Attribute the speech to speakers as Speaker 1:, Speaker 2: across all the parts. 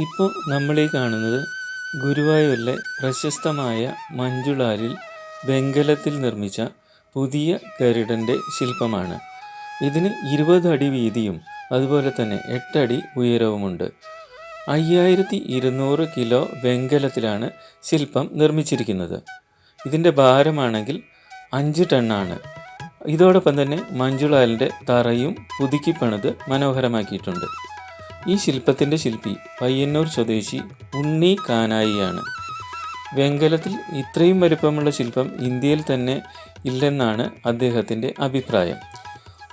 Speaker 1: ഇപ്പോൾ നമ്മളീ കാണുന്നത് ഗുരുവായൂരിലെ പ്രശസ്തമായ മഞ്ജുളാലിൽ വെങ്കലത്തിൽ നിർമ്മിച്ച പുതിയ ഗരുഡന്റെ ശില്പമാണ്. ഇതിന് ഇരുപത് അടി വീതിയും അതുപോലെ തന്നെ എട്ടടി ഉയരവുമുണ്ട്. അയ്യായിരത്തി ഇരുന്നൂറ് കിലോ വെങ്കലത്തിലാണ് ശില്പം നിർമ്മിച്ചിരിക്കുന്നത്. ഇതിന്റെ ഭാരമാണെങ്കിൽ അഞ്ച് ടണ്ണാണ്. ഇതോടൊപ്പം തന്നെ മഞ്ജുളാലിന്റെ തറയും പുതുക്കിപ്പണിത് മനോഹരമാക്കിയിട്ടുണ്ട്. ഈ ശില്പത്തിന്റെ ശില്പി പയ്യന്നൂർ സ്വദേശി ഉണ്ണി കാനായിയാണ്. വെങ്കലത്തിൽ ഇത്രയും വലുപ്പമുള്ള ശില്പം ഇന്ത്യയിൽ തന്നെ ഇല്ലെന്നാണ് അദ്ദേഹത്തിന്റെ അഭിപ്രായം.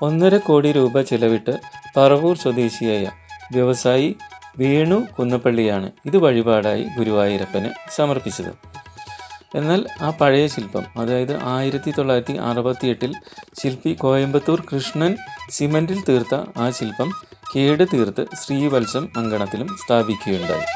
Speaker 1: ഒന്നര കോടി രൂപ ചെലവിട്ട് പറവൂർ സ്വദേശിയായ വ്യവസായി വേണു കുന്നപ്പള്ളിയാണ് ഇത് വഴിപാടായി ഗുരുവായൂരപ്പന് സമർപ്പിച്ചത്. എന്നാൽ ആ പഴയ ശില്പം അതായത് ആയിരത്തി തൊള്ളായിരത്തി അറുപത്തിയെട്ടിൽ ശില്പി കോയമ്പത്തൂർ കൃഷ്ണൻ സിമന്റിൽ തീർത്ത ആ ശില്പം കേട് തീർത്ത് ശ്രീവത്സം അങ്കണത്തിലും സ്ഥാപിക്കുകയുണ്ടായി.